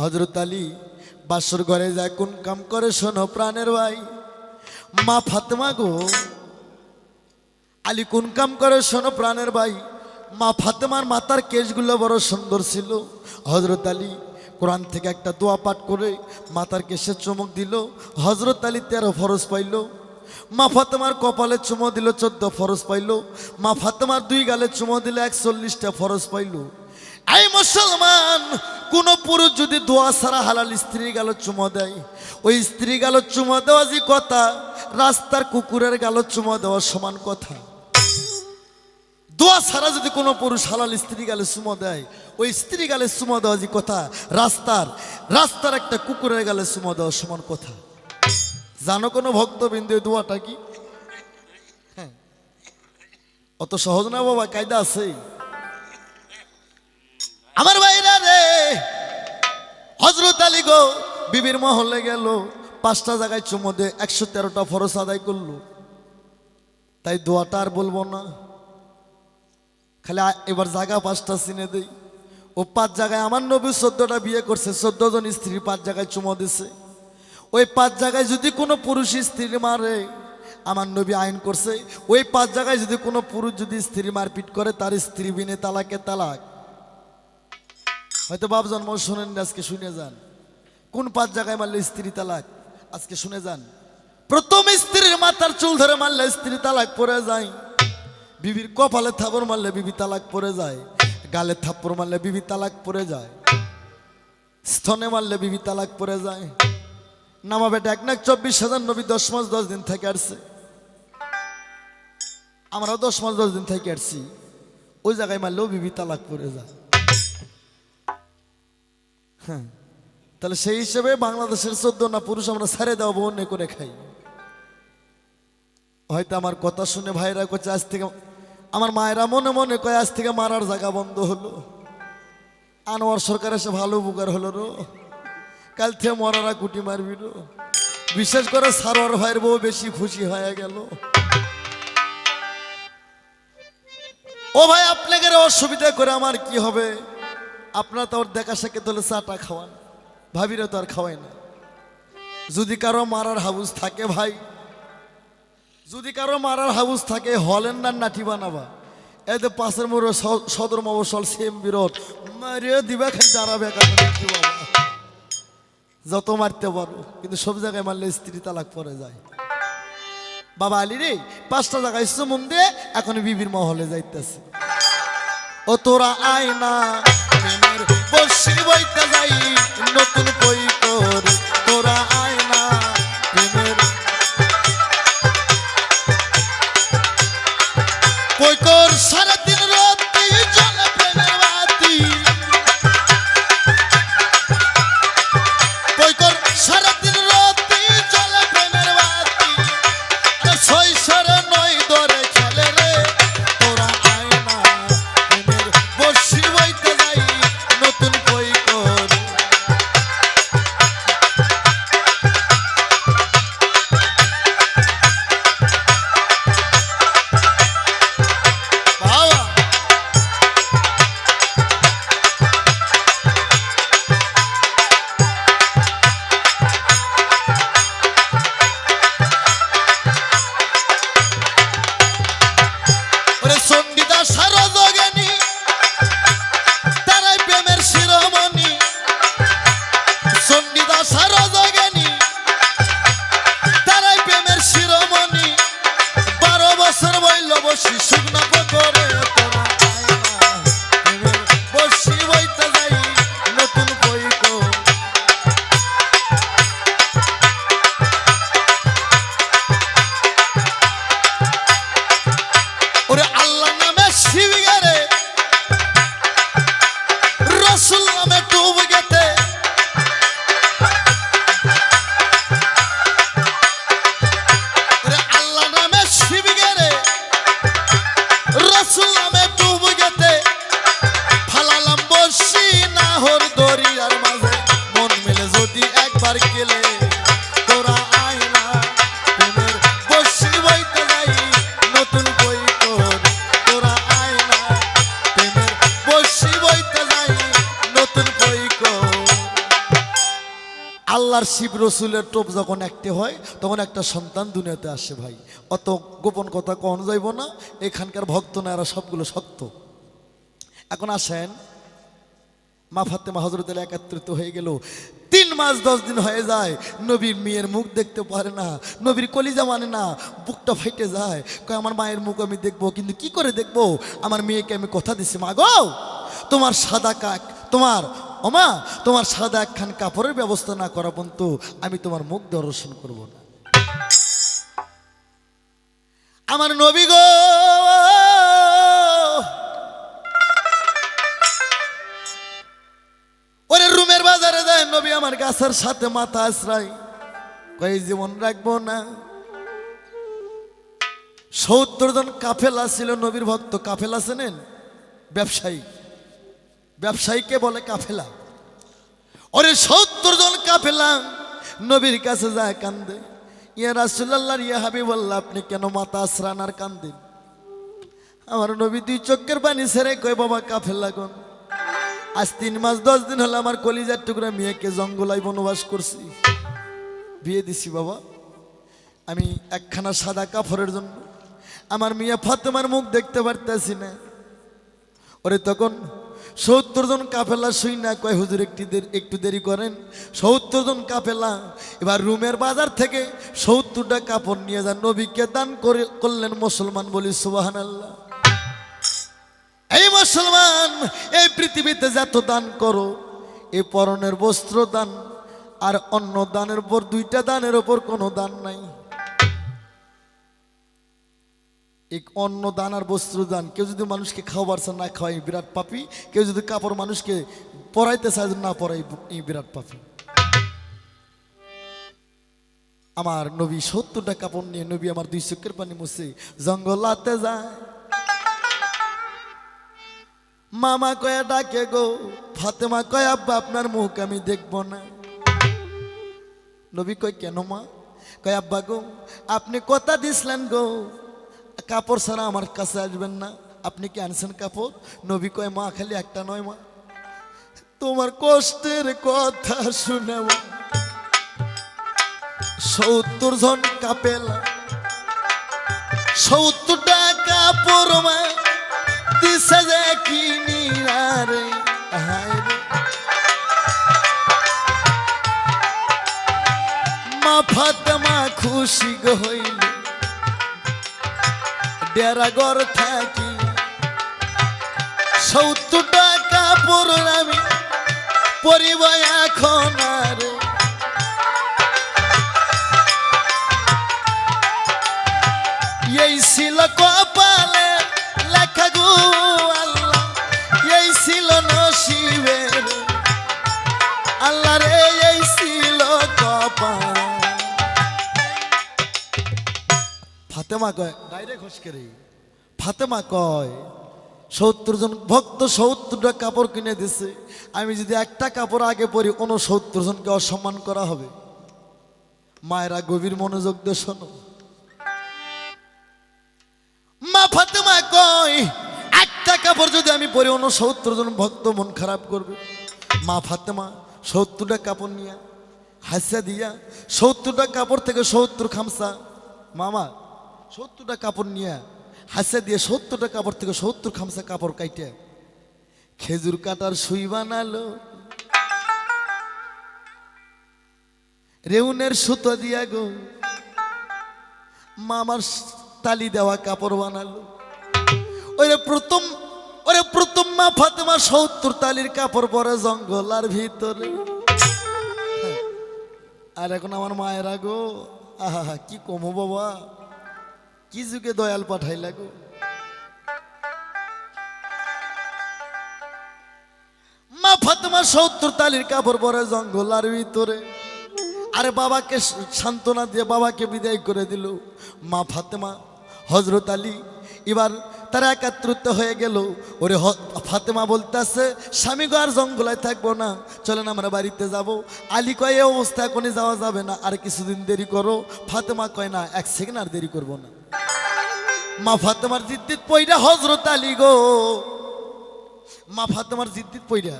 হজরত আলী বাসর ঘরে যায়, কোন কাম করে শোনো প্রাণের ভাই। মা ফাতেমা গো, আলী কোন কাম করে শোনো প্রাণের ভাই। মা ফাতেমার মাতার কেশগুলো বড় সুন্দর ছিল। হজরত আলী কোরআন থেকে একটা দোয়া পাঠ করে মাতার কেশে চমক দিল। হজরত আলী তেরো ফরজ পাইল। মা ফাতেমার কপালে চুমো দিল, চোদ্দ ফরজ পাইল। মা ফাতেমার দুই গালে চুমো দিলে, একচল্লিশটা ফরজ পাইল। এই মুসলমান, কোন পুরুষ যদি দোয়া ছাড়া হালাল স্ত্রী গেল চুমো দেয়, ওই স্ত্রী গেল চুমো দেওয়া যে কথা, রাস্তার কুকুরের গেল চুমো দেওয়া সমান কথা। দোয়া ছাড়া যদি কোনো পুরুষ হালাল স্ত্রী গালে চুমো দেয়, ওই স্ত্রী গালে চুমো দেওয়া যে কথা, রাস্তার রাস্তার একটা কুকুরের গালে চুমো দেওয়া সমান কথা। জানো কোনো ভক্তবিন্দু দোয়াটা কি? হ্যাঁ। অত সহজ না বাবা, কায়দা আছে। আমার ভাইরা রে। হজরত আলী গো, বিবির মহলে গেল, পাঁচটা জায়গায় চুমো দিয়ে একশো তেরোটা ফরস আদায় করল। তাই দোয়াটা আর বলব না। খালি এবার জায়গা পাঁচটা চিনে দেই। ও পাঁচ জায়গায় আমার নবী চোদ্দটা বিয়ে করছে, চোদ্দ জন স্ত্রী পাঁচ জায়গায় চুমো দিছে। ওই পাঁচ জায়গায় যদি কোনো পুরুষ স্ত্রী মারে, আমার নবী আইন করছে, ওই পাঁচ জায়গায় যদি কোনো পুরুষ যদি স্ত্রী মারপিট করে, তার স্ত্রী বিনে তালাকে তালাক। হয়তো বাপ জন্ম শোনেন আজকে শুনে যান। কোন পাঁচ জায়গায় মারলে স্ত্রী তালাক? আজকে শুনে যান। প্রথম স্ত্রীর মাথার চুল ধরে মারলে স্ত্রী তালাক পরে যায়। বিবির কপালে থাপড় মারলে বিবি তালাক পরে যায়। গালে থাপ্পড় মারলে বিবি তালাক পরে যায়। স্তনে মারলে বিবি তালাক পরে যায়। নামা বেটা এক নাক চব্বিশ হাজার নবী দশ মাস দশ দিন থেকে আসছে। আমরাও দশ মাস দশ দিন থেকে আসছি। ওই জায়গায় মারলেও বিবি তালাক পরে যায়। হ্যাঁ। তাহলে সেই হিসেবে বাংলাদেশের চোদ্দ না পুরুষ আমরা সারে দেওয়া বন্যে করে খাই। হয়তো আমার কথা শুনে ভাইরা করছে আজ থেকে আমার মায়েরা মনে মনে কয়, আজ থেকে মারার জায়গা বন্ধ হলো। আনোয়ার সরকার এসে ভালো উপকার হলো রো। কাল থেকে মরারা কুটি মারবি রো। বিশেষ করে সারোয়ার ভাইয়ের বউ বেশি খুশি হয়ে গেল। ও ভাই আপনাকে অসুবিধা করে আমার কি হবে? আপনারা তো ওর দেখা সাক্ষে তোলে চাটা খাওয়ান। ভাবিরা তো আর খাওয়াই না। যদি কারও মারার হাউস থাকে ভাই, যদি কারও মারার হাউস থাকে, হলেন না নাটি বানাবা। এতে পাশের মোড়ে সদর মবসল সেম বিরোধ। মারিয়ে দিবা খালি দাঁড়াবে। যত মারতে পারো, কিন্তু সব জায়গায় মারলে স্ত্রী তালাক পরে যায়। বাবা আলী রে, পাঁচটা জায়গায় সুমন দিয়ে, এখন বিবির মহলে যাইতেছে। ও তোরা আয় না প্রেমের বর্ষি বইতে যাই নতুন বই কর রসুলের টোপ যখন একটি হয়, তখন একটা সন্তান দুনিয়াতে আসে ভাই। অত গোপন কথা কন যাইব না, এখানকার ভক্ত না, এরা সবগুলো সত্য। এখন আসেন, মা ফাতেমা হজরত একাত্রিত হয়ে গেল। তিন মাস দশ দিন হয়ে যায়, নবীর মেয়ের মুখ দেখতে পারে না, নবীর কলিজা মানে না, বুকটা ফাইটে যায়। কয়, আমার মায়ের মুখ আমি দেখব, কিন্তু কি করে দেখব? আমার মেয়েকে আমি কথা দিছি, মা গো, তোমার সাদা কাক, তোমার ওমা, তোমার সাদা একখান কাপড়ের ব্যবস্থা না করা পর্যন্ত আমি তোমার মুখ দর্শন করব না। আমার নবী গো! ওরে রুমের বাজারে যায়, নবী আমার গাছের সাথে মাথা আশ্রয়। কই জীবন রাখব না? সত্তর জন কাফেলা ছিল, নবীর ভক্ত কাফেলা চেনেন ব্যবসায়ী। ব্যবসায়ীকে বলে কাফেলা। ওরে সত্তর জন কাফেলা, নবীর কাছে যায় কান্দে। ইয়া রাসুল্লাহ ইয়া হাবিবল্লাহ, আপনি কেন মাথা আশ্রান আর কান্দেন? আমার নবী দুই চোখের পানি ছেড়ে কয়, বাবা, কাফেলা কোন আজ তিন মাস দশ দিন হলো আমার কলিজার টুকরা মেয়েকে জঙ্গলায় বনবাস করছি। বিয়ে দিছি, বাবা। আমি একখানা সাদা কাপড়ের জন্য। আমার মেয়ে ফাতেমার মুখ দেখতে পারতেছি না। ওরে তখন সত্তর জন কাফেলা শুই না কয়, হুজুর, একটি একটু দেরি করেন। সত্তর জন কাফেলা, এবার রুমের বাজার থেকে সত্তরটা কাপড় নিয়ে যান। নবীকে দান করে, করলেন মুসলমান বলি সুবাহান আল্লাহ এই মুসলমান, এই পৃথিবীতে যত দান করো এই পরনের বস্ত্র দান, আর অন্য দানের উপর, দুইটা দানের উপর কোনো দান নাই। এই অন্য দান আর বস্ত্র দান। কেউ যদি মানুষকে খাওয়াবার চায় না খাওয়াই বিরাট পাপি। কেউ যদি কাপড় মানুষকে পরাইতে চায় না পরাই বিরাট পাপি। আমার নবী সত্তরটা কাপড় নিয়ে নবী আমার দুই চোখের পানি মুছে, জঙ্গলাতে যায়। মামা কয়া ডাকে গো, ফাতেমা কয়, আব্বা, আপনার মুখ আমি দেখব না। নবী কয়, কেন মা? কয়, আব্বা গো, আপনি কথা দিছিলেন গো কাপড় ছাড়া আমার কাছে আসবেন না। আপনি কি আনছেন কাপড়? নবী কয়, মা, খালি একটা নয় মা। তোমার কষ্টের কথা শুনে সত্তর জন কাপেলা। সত্তরটা কাপড় মা দিছে যে কিনিরা রে। মা খুশি গো হইল ডেরা ঘর থাকি। সত্তর টাকা পড় আমি পরিব এখন আর। এই ছিল কপালে লেখা গো আল্লাহ, এই ছিল নসিবের। আল্লাহ রে এই ছিল কপাল। ফাতেমা কয় রে ফাতেমা কয়, সত্তর জন, ভক্ত সত্তরটা কাপড় কিনে দিছে। আমি যদি একটা কাপড় আগে পরি উনসত্তর জনকে অসম্মান করা হবে। মায়েরা গভীর মনোযোগ দিয়ে শোনো। মা ফাতেমা কয়, একটা কাপড় যদি আমি পরি উনসত্তর জন ভক্ত মন খারাপ করবে। মা ফাতেমা, সত্তরটা কাপড় নিয়ে, হাসিয়া দিয়া, সত্তরটা কাপড় থেকে সত্তর খামসা। মামা সত্তরটা কাপড় নিয়ে হাসিয়া দিয়ে সত্তরটা কাপড় থেকে সত্তর খামসা কাপড় কাইটে। খেজুর কাটার সুই বানালো। রেউনের সুতো দিয়া গো, মামার তালি দেওয়া কাপড় বানালো। ওরে প্রথম ওরে প্রথম মা ফাতেমা সত্তর তালির কাপড় পরে জঙ্গলার ভিতরে। আর এখন আমার মায়েরা গো আহা, কি কমো বাবা। কি যুগে দয়াল পাঠাইলা গো? মা ফাতেমা সত্তর তালির কাপড় পরে জঙ্গল আর ভিতরে। আরে বাবাকে সান্ত্বনা দিয়ে বাবাকে বিদায় করে দিল। মা ফাতেমা হজরত আলী, এবার তারা একাত্রিত হয়ে গেল। ওরে ফাতেমা বলতেছে, স্বামী গো, আর জঙ্গলায় থাকব না। চলেন আমরা বাড়িতে যাব। আলী কয় এ অবস্থা এখনই যাওয়া যাবে না। আর কিছুদিন দেরি করো। ফাতেমা কয়, না, এক সেকেন্ড আর দেরি করব না। মা ফাতেমার জিদ্দিত পইরা হজরত আলী গো। মা ফাতেমার জিদ্দিত পইরা,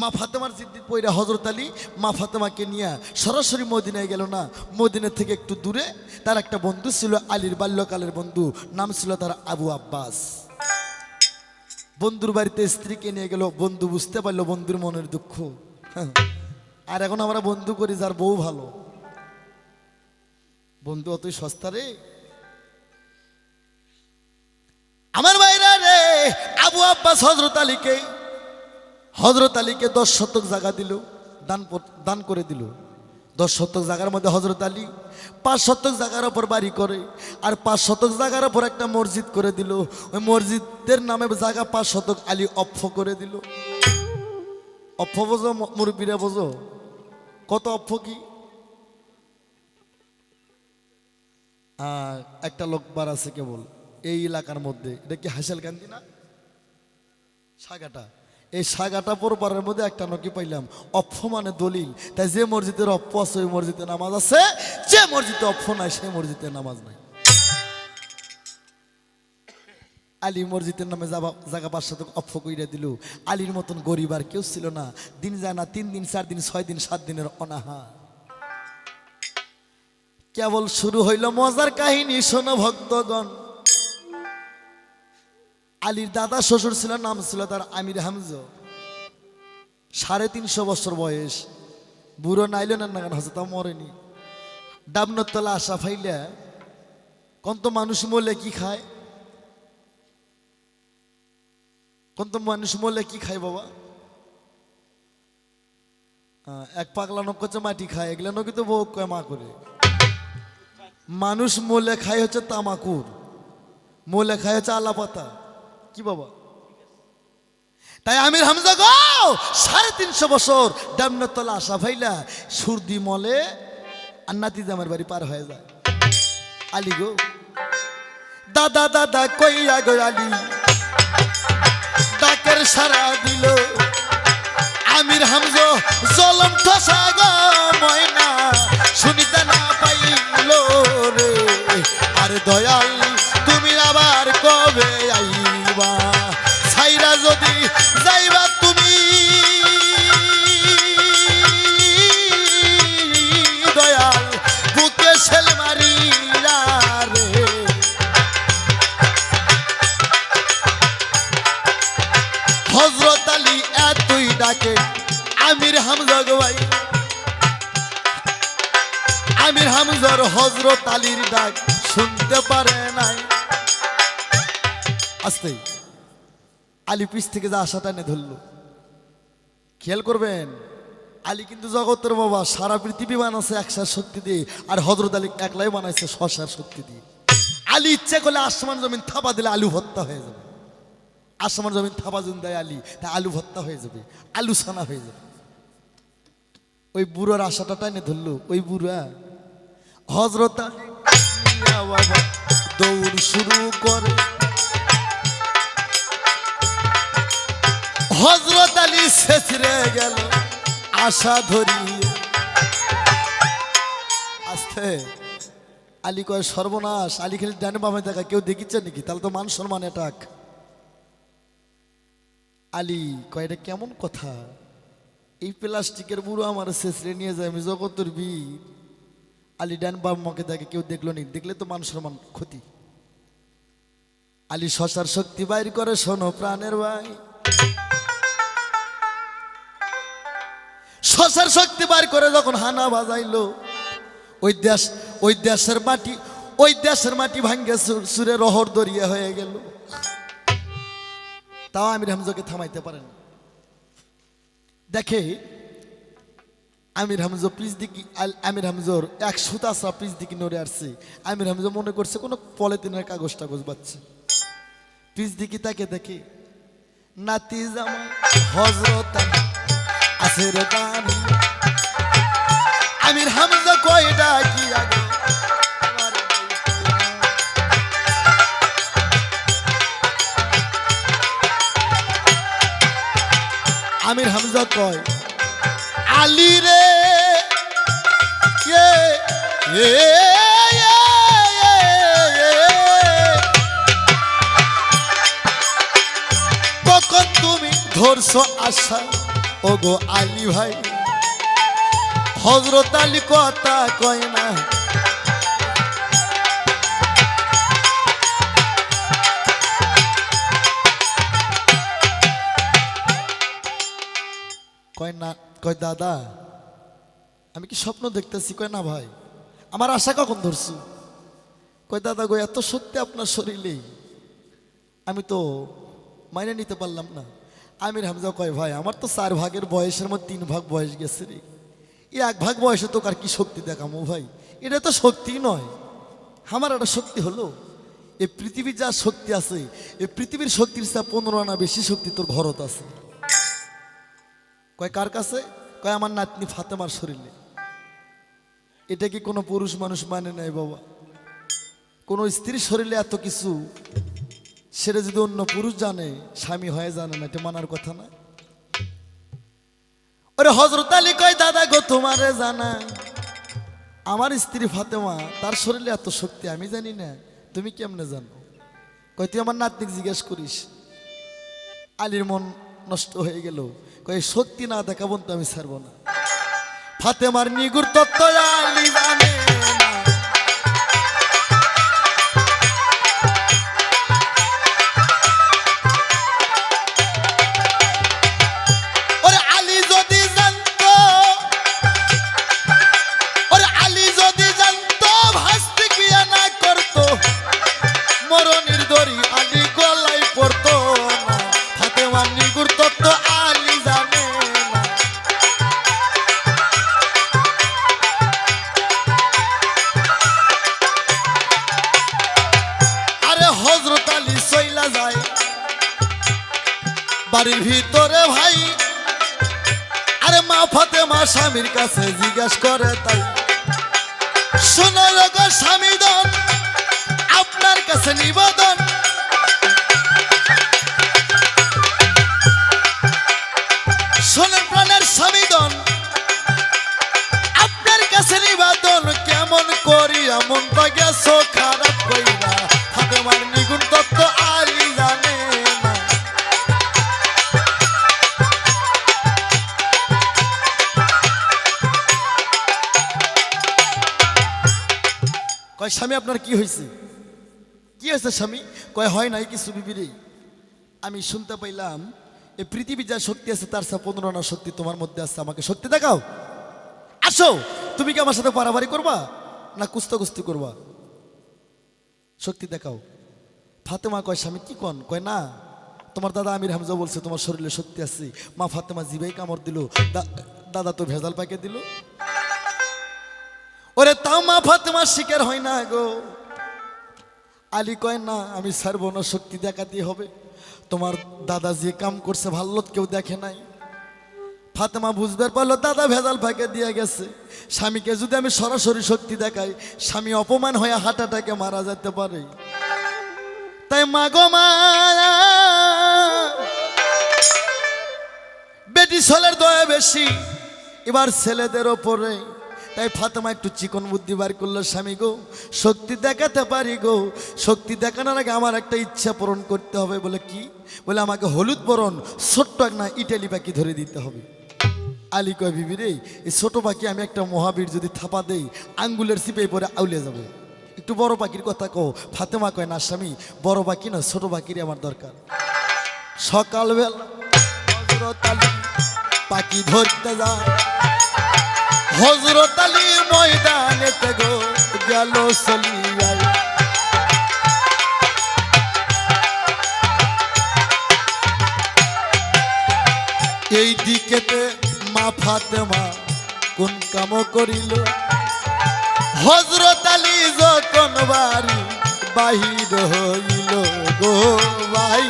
মা ফাতেমার জিদ্দিত পইরা হজরত আলী, মা ফাতেমাকে নিয়ে সরাসরি মদিনায় গেল না। মদিনা থেকে একটু দূরে তার একটা বন্ধু ছিল আলীর বাল্যকালের বন্ধু, নাম ছিল তার আবু আব্বাস। বন্ধুর বাড়িতে স্ত্রীকে নিয়ে গেল, বন্ধু বুঝতে পারল বন্ধুর মনের দুঃখ। আর এখন আমরা বন্ধু করি, যার বউ ভালো। বন্ধু অতই সস্তা রে। আমার বাইরা রে, আবু আব্বাস হজরত আলীকে হজরত আলীকে দশ শতক জায়গা দিল, দান দান করে দিল। দশ শতক জায়গার মধ্যে হজরত আলী পাঁচ শতক জায়গার ওপর বাড়ি করে আর পাঁচ শতক জায়গার ওপর একটা মসজিদ করে দিল। ওই মসজিদের নামে জায়গা পাঁচ শতক আলী অফ করে দিল। অফ বোঝো মুরব্বীরা বোঝো? কত অফ কি? একটা লোক বার আছে কেবল। এই এলাকার মধ্যে, এটা কি হাসাল গান্ধী না? সাগাটা। এই সাগাটা পরপারের মধ্যে একটা নকি পাইলাম অফ মানে দলিল। তাই যে মসজিদের অফ আছে, ওই মসজিদে নামাজ আছে, যে মসজিদে অফ নাই, সেই মসজিদে নামাজ নাই। আলী মসজিদের নামে পাঁচ শতক অফ কইরা দিল। আলীর মতন গরিব আর কেউ ছিল না। দিন যায় না, তিন দিন, চার দিন, ছয় দিন, সাত দিনের অনাহা কেবল শুরু হইল মজার কাহিনী, শোনো ভক্তগণ। আলীর দাদা শ্বশুর ছিল, নাম ছিল তার আমির হামজ। সাড়ে তিনশো বছর বয়স। বুড়ো নাইল না না হচ্ছে তা মরেনি। ডাবনতলা তলা আশা ফাইলা কত মানুষ মরলে কি খায়? কত মানুষ মরলে কি খায় বাবা? এক পাগলা নক হচ্ছে মাটি খায়, এগুলা নকি তো বউ কয় মা করে। মানুষ মোলে খায় হচ্ছে তামাকুর। মোলে খায় হচ্ছে আলাপাতা। কি বাবা? তাই আমির হামজা গো, সাড়ে তিনশো বছর ডামনতলা আশা ভাইলা সুরদি মলে আর নাতি জামার বাড়ি পার হয়ে যায়। আলী গো, দাদা দাদা কইয়া গো আলী, ডাকের সারা দিল। আমির হামজো জলম ঠসা গো ময়না, শুনিতে না পাইল রে। আর দয়াল, তুমি আবার কবে আইবা ছাইরা যদি যাইবা তুমি। দয়াল, বুকে সেল মারিয়া রে। হজরত আলী এতই ডাকে, আমির হামজা ভাই। আমির হামজার হজরত আলীর ডাক শুনতে পারে নাই। আস্তে। আলী পিছ থেকে যা আশা টানে ধরলো। খেয়াল করবেন, আলী কিন্তু জগতের বাবা, সারা পৃথিবী বানাচ্ছে একসার শক্তি দিয়ে, আর হজরত আলী একলাই বানাইছে শশার শক্তি দিয়ে। আলী ইচ্ছে করলে আসমান জমিন থাপা দিলে আলু ভত্তা হয়ে যাবে। আসমান জমিন থাপা জুন দেয় আলী, তা আলু ভত্তা হয়ে যাবে, আলু ছানা হয়ে যাবে। ওই বুড়োর আশাটা টাইনে ধরলো, ওই বুড়া হজরত আলী দৌড় শুরু করে। হজরত আলী শেষরে গেল, আশা ধরিয়ে। আস্তে। আলী কয়, সর্বনাশ, আলী খালি ডানে বামে দেখা কেউ দেখিচ্ছে নাকি? তাহলে তো মান সম্মান এটাক আলী কয়, এটা কেমন কথা? এই প্লাস্টিকের বুড়ো আমার শেষরে নিয়ে যায়, আমি জগতের বীর। আলী ডান বাম্মাকে দেখে কেউ দেখল নি? দেখলে তো মান সম্মান ক্ষতি। আলী শশার শক্তি বাইর করে, শোনো প্রাণের ভাই। শশার শক্তি বার করে যখন হানা বাজাইলো, ওই দেশ, ওই দেশের মাটি, ওই দেশের মাটি ভাঙ্গে সুরে রহর দরিয়া হয়ে গেল। তাও আমির হামজাকে থামাইতে পারেন দেখে আমির হামজো পিস দিকে আমির হামজোর এক সুতা আসা পিস দিকে নড়ে আসছে। আমির হামজো মনে করছে কোনো পলিথিনের কাগজ টাগজ বাচ্ছে পিস দিকে তাকে দেখে, নাতি জামা হজরত আছে দানি আমির হামজা কয়টা কি আগে? আমার হামজা কয়? আলী রে এ, ধরছো আশা? ও গো আলী ভাই, হজরত আলী কথা কয় না। কয় না, কয় দাদা, আমি কি স্বপ্ন দেখতেছি? কয় না ভাই, আমার আশা কখন ধরছি? কয় দাদা গো, এত সত্যি আপনার শরীরেই আমি তো মাইনে নিতে পারলাম না। আমির হামজা কয়, ভাই, আমার তো চার ভাগের বয়সের মধ্যে তিন ভাগ বয়স গেছে রে। এই এক ভাগ বয়সে তো কার কি শক্তি দেখামো ভাই? এটা তো শক্তি নয়। আমার একটা শক্তি হলো, এই পৃথিবীর যা শক্তি আছে, এই পৃথিবীর শক্তির চেয়ে পনেরো আনা বেশি শক্তি তোর ঘরত আছে। কয়, কার কাছে? কয়, আমার নাতনি ফাতেমার শরীরে। এটা কি কোনো পুরুষ মানুষ মানে নাই বাবা? কোনো স্ত্রীর শরীরে এত কিছু সেটা যদি অন্য পুরুষ জানে, স্বামী হয়ে জানে না, এটা মানার কথা না। ওরে হজরত আলী কয়, দাদা গো, তোমারে জানা। আমার স্ত্রী ফাতেমা, তার শরীরে এত শক্তি, আমি জানি না। তুমি কেমনে জানো? কয়, তুই আমার নাতনিক জিজ্ঞেস করিস। আলীর মন নষ্ট হয়ে গেল। কয়, শক্তি না দেখাবো তো আমি ছাড়বো না। ফাতেমার নিগুর তত্ত্ব আলী জানে। শোনো গো স্বামী দন আপনার কাছে নিবেদন। স্বামী, আপনার কি হয়েছে? কি হয়েছে স্বামী? কয়, হয় নাই কিছু বিবিরে আমি শুনতে পাইলাম এই পৃথিবী যা শক্তি আছে, তার সা পনেরো আনা শক্তি তোমার মধ্যে আছে। আমাকে শক্তি দেখাও। আসো, তুমি কি আমার সাথে পারাবারি করবা, না কুস্ত কুস্তি করবা? শক্তি দেখাও। ফাতেমা কয়, স্বামী, কি কন? কয়, না, তোমার দাদা আমির হামজা বলছে, তোমার শরীরে শক্তি আছে। মা ফাতেমা জিবাই কামড় দিল দাদা তো ভেজাল পাকে দিল। ওরে তাও মা ফাতেমা শিকার হয় না গো। আলী কয়, না, আমি ছাড়বো না শক্তি দেখাতে হবে। তোমার দাদা যে কাম করছে ভালো কেউ দেখে নাই। ফাতেমা বুঝবার পারল, দাদা ভেজাল ফাঁকে দিয়ে গেছে। স্বামীকে যদি আমি সরাসরি শক্তি দেখাই, স্বামী অপমান হয়ে হার্ট অ্যাটাকে মারা যেতে পারে। তাই মা গো মা, বেটি ছেলের দয়া বেশি, এবার ছেলেদের ওপরে তাই ফাতেমা একটু চিকন বুদ্ধি বার করল, স্বামী গো, শক্তি দেখাতে পারি গো। শক্তি দেখানোর আগে আমার একটা ইচ্ছা পূরণ করতে হবে। বলে কি? বলে, আমাকে হলুদ বরণ, ছোট্ট এক না ইটালি পাখি ধরে দিতে হবে। আলী কয়, বিবি রে, এই ছোটো পাখি আমি একটা মহাবীর যদি থাপা দেই, আঙ্গুলের সিপে পরে আউলে যাবে। একটু বড় পাখির কথা কো ফাতেমা কয়, না স্বামী, বড় পাখি না, ছোট পাখিরই আমার দরকার। সকালবেলা পাখি ধরতে যায়। হজরত আলী ময়দানেতে গো গেল চলিয়াই এই দিকেতে মা ফাতেমা কোন কাম করিল? হজরত আলী যখন বাড়ি বাহির হইল গো ভাই।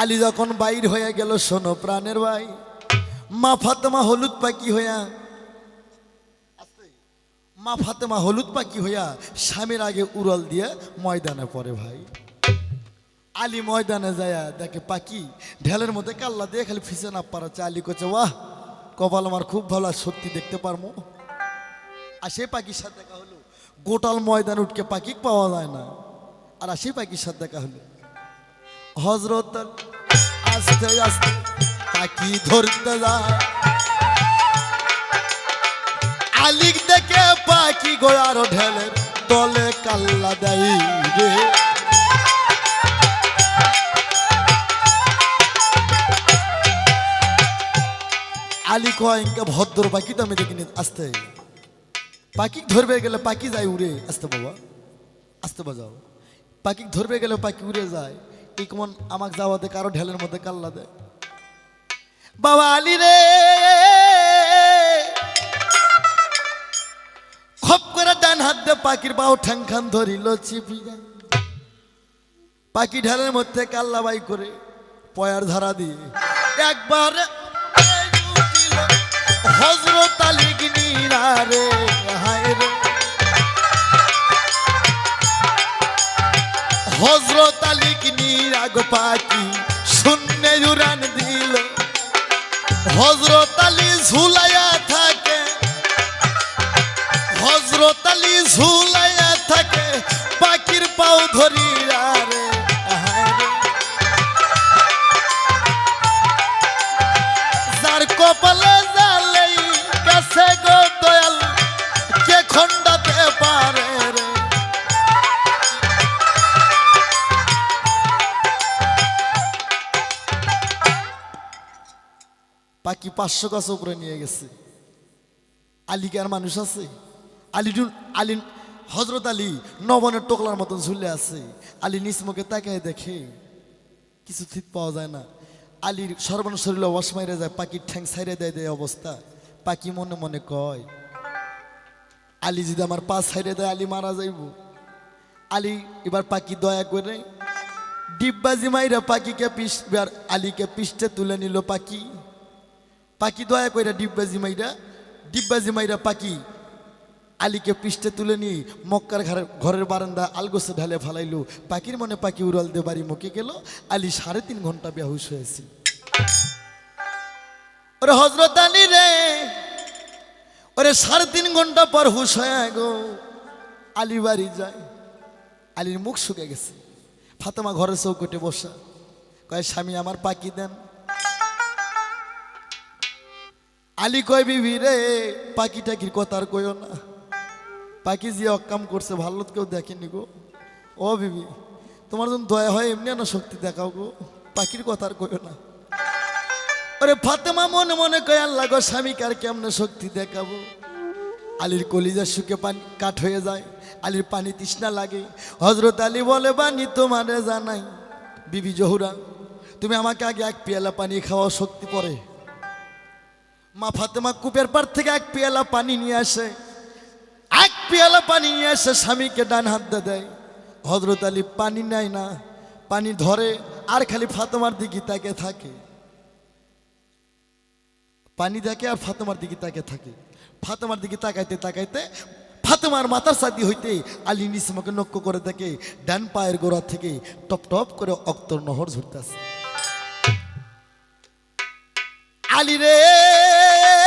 আলী যখন বাইর হয়ে গেল, শোনো প্রাণের ভাই, মা ফাতেমা হলুদ পাখি হইয়া মা ফাতেমা হলুদ পাখি হইয়া স্বামীর আগে উড়াল দিয়ে ময়দানে পড়ে ভাই। আলী ময়দানে যায় দেখে পাখি ঢেলের মধ্যে কাল্লা দিয়ে খালি ফিসে না পারাচ্ছে আলী করছে বাহ, কপাল আমার খুব ভালো সত্যি দেখতে পারব আর সে পাখির সাথে দেখা হলো, গোটাল ময়দান উঠকে পাখি পাওয়া যায় না। আর আসি পাখির সাথে দেখা হলো। হজরত আস্তে আস্তে পাখি ধরতে যায়। আলিক দেখে পাখি গোড়ার ঢেলের তলে কাল্লা দেয় রে। আলী কয় ইনকা ভদ্র পাখি তো আমি দেখিনি, আসতে। পাখি ধরবে গেলে পাখি যায় উড়ে, আসতে বাবা, আসতে বাজাও। পাখি ধরবে গেলে পাখি উড়ে যায়। এই কেমন আমাকে যাওয়াতে কারও ঢেলের মধ্যে কাল্লা দেয়। বাবা আলী রে! খপ করে ডান হাত দিয়ে পাখির বাউ ঠ্যাং খান ধরিল, চিপি যায়। পাখি ঢেলের মধ্যে কাল্লা বাই করে পয়ার ধারা দিয়ে একবার হজরত আলী গিনিরা রে হায় রে। হজরত আলী গিনিরা গো পাখি শূন্যে উড়ান দিল। হজরত আলী ঝুলাইয়া থাকে হজরত আলী ঝুলাইয়া থাকে, পাখির পাও ধরিয়া পাখি পাঁচশো গাছ উপরে নিয়ে গেছে। আলী কি আর মানুষ আছে। আলী আলী হজরত আলী নবনের টোকলার মতন ঝুলে আছে। আলী মুখে তাকায় দেখে কিছু ঠিক পাওয়া যায় না। আলীর সর্বন শরীর ওয়াশ মাইরে যায়, পাখির ঠ্যাং সাইরে দেয় দেয় অবস্থা। পাখি মনে মনে কয়, আলী যদি আমার পা সাইরে দেয়, আলী মারা যাইব। আলী এবার পাখি দয়া করে ডিব্বাজি মাইরা পাখিকে পিস আলীকে পিষ্টে তুলে নিল পাখি। পাখি দয়া কইরা ডিব্বাজি মাইরা ডিব্বাজি মাইরা পাখি আলীকে পৃষ্ঠে তুলে নিয়ে মক্কার ঘরের ঘরের বারান্দা আলগোসে ঢালে ফালাইলো। পাখির মনে পাখি উড়াল দিয়ে বাড়ি মুখে গেল, আলী সাড়ে তিন ঘণ্টা বেহুশ হয়েছিল ওরে হজরত আলী রে, ওরে সাড়ে তিন ঘণ্টা পর হুশ হয়ে গো। আলী বাড়ি যায়, আলীর মুখ শুকে গেছে। ফাতেমা ঘরের চৌকটে বসা, কয়, স্বামী, আমার পাখি দেন। আলী কয়, বিবি রে, পাখি টাকির কথা আর কইও না। পাখি যে অকাম করছে ভালো কেউ দেখেনি গো। ও বিবি, তোমার যখন দয়া হয়, এমনি না শক্তি দেখাও গো। পাখির কথা আর কইও না। ওরে ফাতেমা মনে মনে কয়, আল্লাহ গো, স্বামীকে আর কেমনে শক্তি দেখাবো? আলীর কলিজা শুকে পানি, কাঠ হয়ে যায়, আলীর পানি তৃষ্ণা লাগে। হজরত আলী বলে বানি তোমারে জানাই। বিবি জহুরা, তুমি আমাকে আগে এক পেয়ালা পানি খাওয়া শক্তি পড়ে মা ফাতেমা কূপের পার থেকে এক পেয়ালা পানি নিয়ে আসে। এক পেয়ালা পানি নিয়ে আসে স্বামীকে ডান হাত দিয়ে হজরত আলী পানি নেয় না, পানি ধরে আর খালি ফাতেমার দিকে তাকে থাকে। পানি দেখে আর ফাতেমার দিকে তাকে থাকে। ফাতেমার দিকে তাকাইতে তাকাইতে ফাতেমার মাথার সাদি হইতে আলী নিসমাকে নক্ষ করে দেখে, ডান পায়ের গোড়া থেকে টপ টপ করে অক্তর নহর ঝরতেছে। আলী রে।